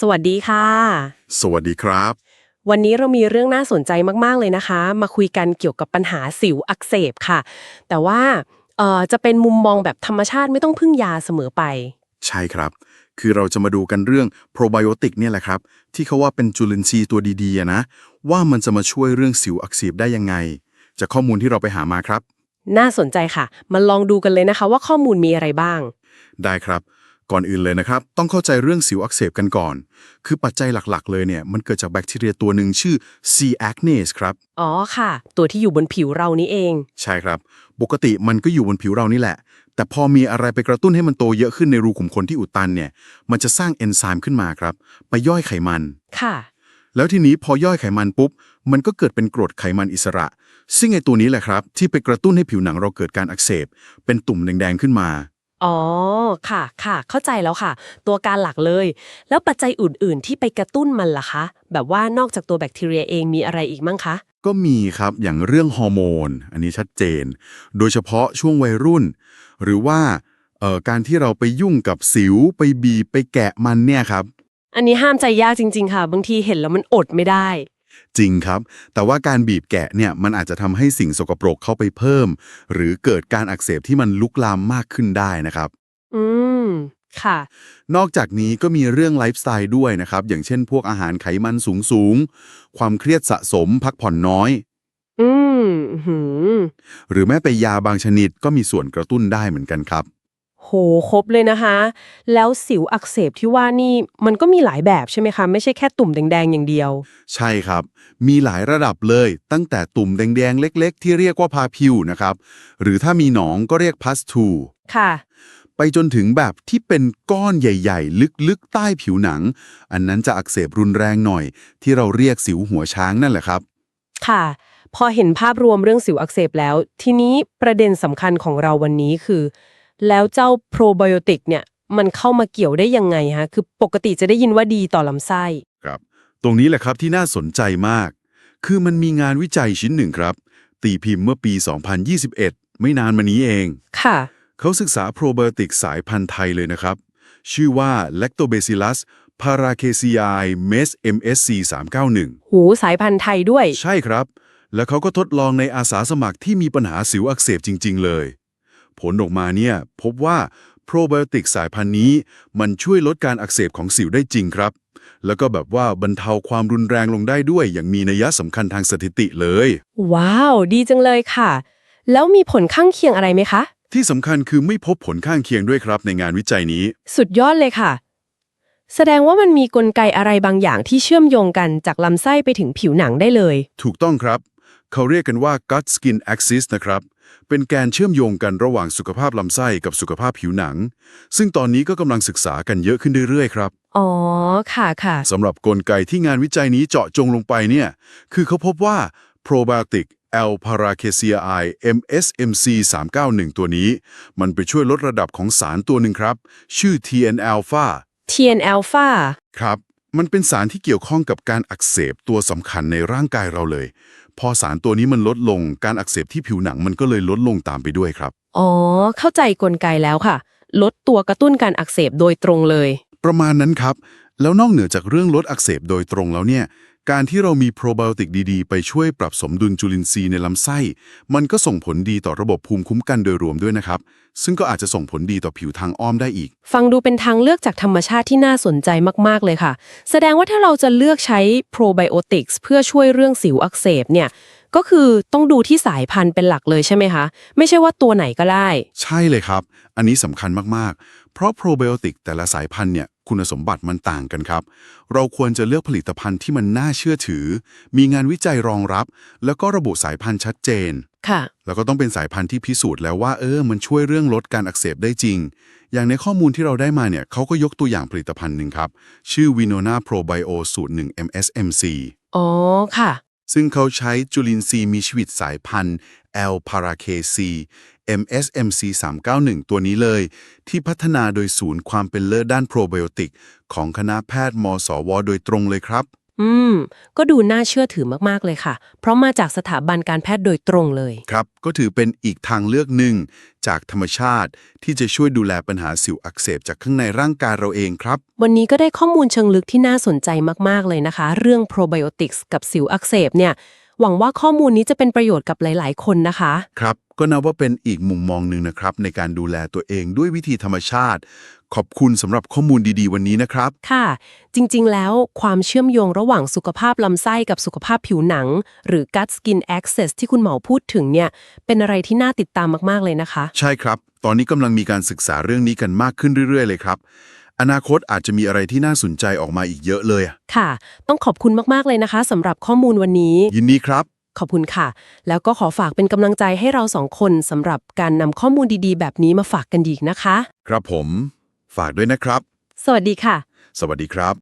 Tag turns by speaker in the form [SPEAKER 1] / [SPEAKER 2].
[SPEAKER 1] สวัสดีค่ะ
[SPEAKER 2] สวัสดีครับ
[SPEAKER 1] วันนี้เรามีเรื่องน่าสนใจมาก ๆ เลยนะคะ มาคุยกันเกี่ยวกับปัญหาสิวอักเสบค่ะ แต่ว่าเอ่อจะเป็นมุมมองแบบธรรมชาติไม่ต้องพึ่งยาเสมอไป
[SPEAKER 2] ใช่ครับ คือเราจะมาดูกันเรื่องโปรไบโอติกเนี่ยแหละครับ ที่เขาว่าเป็นจุลินทรีย์ตัวดีๆอะนะ ว่ามันจะมาช่วยเรื่องสิวอักเสบได้ยังไง จากข้อมูลที่เราไปหามาครับ
[SPEAKER 1] น่าสนใจค่ะ มาลองดูกันเลยนะคะ ว่าข้อมูลมีอะไรบ้าง
[SPEAKER 2] ได้ครับ ก่อนอื่นเลยนะครับ ต้องเข้าใจเรื่องสิวอักเสบกันก่อน คือปัจจัยหลักๆ เลยเนี่ยมันเกิดจากแบคทีเรียตัวหนึ่งชื่อ C. acnes ครับ
[SPEAKER 1] อ๋อค่ะ ตัวที่อยู่บนผิวเรานี่เอง
[SPEAKER 2] ใช่ครับ ปกติมันก็อยู่บนผิวเรานี่แหละ แต่พอมีอะไรไปกระตุ้นให้มันโตเยอะขึ้นในรูขุมขนที่อุดตันเนี่ยมันจะสร้างเอนไซม์ขึ้นมาครับ ไปย่อยไขมัน
[SPEAKER 1] ค่ะ
[SPEAKER 2] แล้วทีนี้พอย่อยไขมันปุ๊บ มันก็เกิดเป็นกรดไขมันอิสระ ซึ่งไอตัวนี้แหละครับที่ไปกระตุ้นให้ผิวหนังเราเกิดการอักเสบ เป็นตุ่มแดงๆขึ้นมา
[SPEAKER 1] อ๋อ ค่ะ ค่ะ เข้าใจแล้วค่ะ ตัวการหลักเลย แล้วปัจจัยอื่น ๆ ที่ไปกระตุ้นมันล่ะคะ แบบว่านอกจากตัวแบคทีเรียเองมีอะไรอีกมั้งคะ
[SPEAKER 2] ก็มีครับอย่างเรื่องฮอร์โมน อันนี้ชัดเจน โดยเฉพาะช่วงวัยรุ่น หรือว่าเอ่อการที่เราไปยุ่งกับสิวไปบีบไปแกะมันเนี่ยครับ
[SPEAKER 1] อันนี้ห้ามใจยากจริง ๆ ค่ะ บางทีเห็นแล้วมันอดไม่ได้
[SPEAKER 2] จริงครับ แต่ว่าการบีบแกะเนี่ยมันอาจจะทำให้สิ่งสกปรกเข้าไปเพิ่ม หรือเกิดการอักเสบที่มันลุกลามมากขึ้นได้นะครับ
[SPEAKER 1] อืม ค่ะ
[SPEAKER 2] นอกจากนี้ก็มีเรื่องไลฟ์สไตล์ด้วยนะครับ อย่างเช่นพวกอาหารไขมันสูงสูงๆความเครียดสะสม พักผ่อนน้อย
[SPEAKER 1] อืมอื้อหือ
[SPEAKER 2] หรือแม้แต่ยาบางชนิดก็มีส่วนกระตุ้นได้เหมือนกันครับ
[SPEAKER 1] โหครบเลยนะคะ แล้วสิวอักเสบที่ว่านี่มันก็มีหลายแบบใช่ไหมคะ ไม่ใช่แค่ตุ่มแดง ๆ อย่างเดียว
[SPEAKER 2] ใช่ครับ มีหลายระดับเลย ตั้งแต่ตุ่มแดง ๆ เล็ก ๆ ที่เรียกว่าพาพิวนะครับ หรือถ้ามีหนองก็เรียกพัสทู
[SPEAKER 1] ค่ะ
[SPEAKER 2] ไปจนถึงแบบที่เป็นก้อนใหญ่ ๆ ลึก ๆ ใต้ผิวหนัง อันนั้นจะอักเสบรุนแรงหน่อย ที่เราเรียกสิวหัวช้างนั่นแหละครับ
[SPEAKER 1] ค่ะ พอเห็นภาพรวมเรื่องสิวอักเสบแล้ว ทีนี้ประเด็นสำคัญของเราวันนี้คือ แล้วเจ้าโปรไบโอติกเนี่ยมันเข้ามาเกี่ยวได้ยังไงฮะ คือปกติจะได้ยินว่าดีต่อลำไส้
[SPEAKER 2] ครับ ตรงนี้แหละครับที่น่าสนใจมาก คือมันมีงานวิจัยชิ้นหนึ่งครับ ตีพิมพ์เมื่อปี 2021 ไม่นานมานี้เอง
[SPEAKER 1] ค่ะ
[SPEAKER 2] เขาศึกษาโปรไบโอติกสายพันธุ์ไทยเลยนะครับ ชื่อว่า Lactobacillus paracasiae mes MSC 391
[SPEAKER 1] หูสายพันธุ์ไทยด้วย
[SPEAKER 2] ใช่ครับ แล้วเขาก็ทดลองในอาสาสมัครที่มีปัญหาสิวอักเสบจริง ๆ เลย ผลออกมาเนี่ยพบว่าโปรไบโอติกสายพันธุ์นี้ มันช่วยลดการอักเสบของสิวได้จริงครับ แล้วก็แบบว่าบรรเทาความรุนแรงลงได้ด้วย อย่างมีนัยสำคัญทางสถิติเลย
[SPEAKER 1] ว้าว ดีจังเลยค่ะ แล้วมีผลข้างเคียงอะไรไหมคะ
[SPEAKER 2] ที่สำคัญคือไม่พบผลข้างเคียงด้วยครับในงานวิจัยนี้
[SPEAKER 1] สุดยอดเลยค่ะ แสดงว่ามันมีกลไกอะไรบางอย่างที่เชื่อมโยงกันจากลำไส้ไปถึงผิวหนังได้เลย
[SPEAKER 2] ถูกต้องครับ เขาเรียกกันว่า gut skin axis นะครับ เป็นแกนเชื่อมโยงกันระหว่างสุขภาพลำไส้กับสุขภาพผิวหนัง ซึ่งตอนนี้ก็กำลังศึกษากันเยอะขึ้นเรื่อยๆ ครับ
[SPEAKER 1] อ๋อค่ะค่ะ
[SPEAKER 2] สำหรับกลไกที่งานวิจัยนี้เจาะจงลงไปเนี่ยคือเขาพบว่า probiotic L paracaceae MSMC 391 ตัวนี้ มันไปช่วยลดระดับของสารตัวหนึ่งครับ ชื่อ TN alpha
[SPEAKER 1] TN alpha
[SPEAKER 2] ครับ มันเป็นสารที่เกี่ยวข้องกับการอักเสบตัวสำคัญในร่างกายเราเลย พอสารตัวนี้มันลดลงการอักเสบที่ผิวหนังมันก็เลยลดลงตามไปด้วยครับ
[SPEAKER 1] อ๋อ เข้าใจกลไกแล้วค่ะ ลดตัวกระตุ้นการอักเสบโดยตรงเลย
[SPEAKER 2] ประมาณนั้นครับ แล้วนอกเหนือจากเรื่องลดอักเสบโดยตรงแล้วเนี่ย การที่เรามีโปรไบโอติกดีๆ ไปช่วยปรับสมดุลจุลินทรีย์ในลำไส้ มันก็ส่งผลดีต่อระบบภูมิคุ้มกันโดยรวมด้วยนะครับ ซึ่งก็อาจจะส่งผลดีต่อผิวทางอ้อมได้อีก
[SPEAKER 1] ฟังดูเป็นทางเลือกจากธรรมชาติที่น่าสนใจมาก ๆ เลยค่ะ แสดงว่าถ้าเราจะเลือกใช้โปรไบโอติกส์เพื่อช่วยเรื่องสิวอักเสบเนี่ย ก็คือต้องดูที่สายพันธุ์เป็นหลักเลยใช่ไหมคะ ไม่ใช่ว่าตัวไหนก็ได้
[SPEAKER 2] ใช่เลยครับ อันนี้สำคัญมากๆ เพราะโปรไบโอติกแต่ละสายพันธุ์เนี่ยคุณสมบัติมันต่างกันครับ เราควรจะเลือกผลิตภัณฑ์ที่มันน่าเชื่อถือ มีงานวิจัยรองรับ แล้วก็ระบุสายพันธุ์ชัดเจน
[SPEAKER 1] ค่ะ
[SPEAKER 2] แล้วก็ต้องเป็นสายพันธุ์ที่พิสูจน์แล้วว่าเออ มันช่วยเรื่องลดการอักเสบได้จริง อย่างในข้อมูลที่เราได้มาเนี่ยเขาก็ยกตัวอย่างผลิตภัณฑ์หนึ่งครับ ชื่อ Winona Probio สูตร1 MSMC
[SPEAKER 1] อ๋อ ค่ะ
[SPEAKER 2] ซึ่งเขาใช้จุลินทรีย์มีชีวิตสายพันธุ์ L p a r a k c MSMC 391 ตัวนี้เลย ที่พัฒนาโดยศูนย์ความเป็นเลิศด้านโปรไบโอติก ของคณะแพทย์มสว โดยตรงเลยครับ
[SPEAKER 1] อืม ก็ดูน่าเชื่อถือมากๆเลยค่ะ เพราะมาจากสถาบันการแพทย์โดยตรงเลย
[SPEAKER 2] ครับ ก็ถือเป็นอีกทางเลือกหนึ่ง จากธรรมชาติที่จะช่วยดูแลปัญหาสิวอักเสบจากข้างในร่างกายเราเองครับ
[SPEAKER 1] วันนี้ก็ได้ข้อมูลเชิงลึกที่น่าสนใจมากๆเลยนะคะ เรื่องโปรไบโอติกส์กับสิวอักเสบเนี่ย หวังว่าข้อมูลนี้จะเป็นประโยชน์กับหลาย ๆ คนนะคะ
[SPEAKER 2] ครับ ก็นับว่าเป็นอีกมุมมองหนึ่งนะครับ ในการดูแลตัวเองด้วยวิธีธรรมชาติ ขอบคุณสำหรับข้อมูลดีๆ วันนี้นะครับ
[SPEAKER 1] ค่ะ จริง ๆ แล้วความเชื่อมโยงระหว่างสุขภาพลำไส้กับสุขภาพผิวหนัง หรือ gut skin access ที่คุณหมอพูดถึงเนี่ย เป็นอะไรที่น่าติดตามมาก ๆ เลยนะคะ
[SPEAKER 2] ใช่ครับ ตอนนี้กำลังมีการศึกษาเรื่องนี้กันมากขึ้นเรื่อย ๆ เลยครับ อนาคตอาจจะมีอะไรที่น่าสนใจออกมาอีกเยอะเลยอะ
[SPEAKER 1] ค่ะ ต้องขอบคุณมาก ๆ เลยนะคะสำหรับข้อมูลวันนี้
[SPEAKER 2] ยินดีครับ
[SPEAKER 1] ขอบคุณค่ะ แล้วก็ขอฝากเป็นกำลังใจให้เราสองคนสำหรับการนำข้อมูลดีๆ แบบนี้มาฝากกันอีกนะคะ
[SPEAKER 2] ครับผม ฝากด้วยนะครับ
[SPEAKER 1] สวัสดีค่ะ
[SPEAKER 2] สวัสดีครับ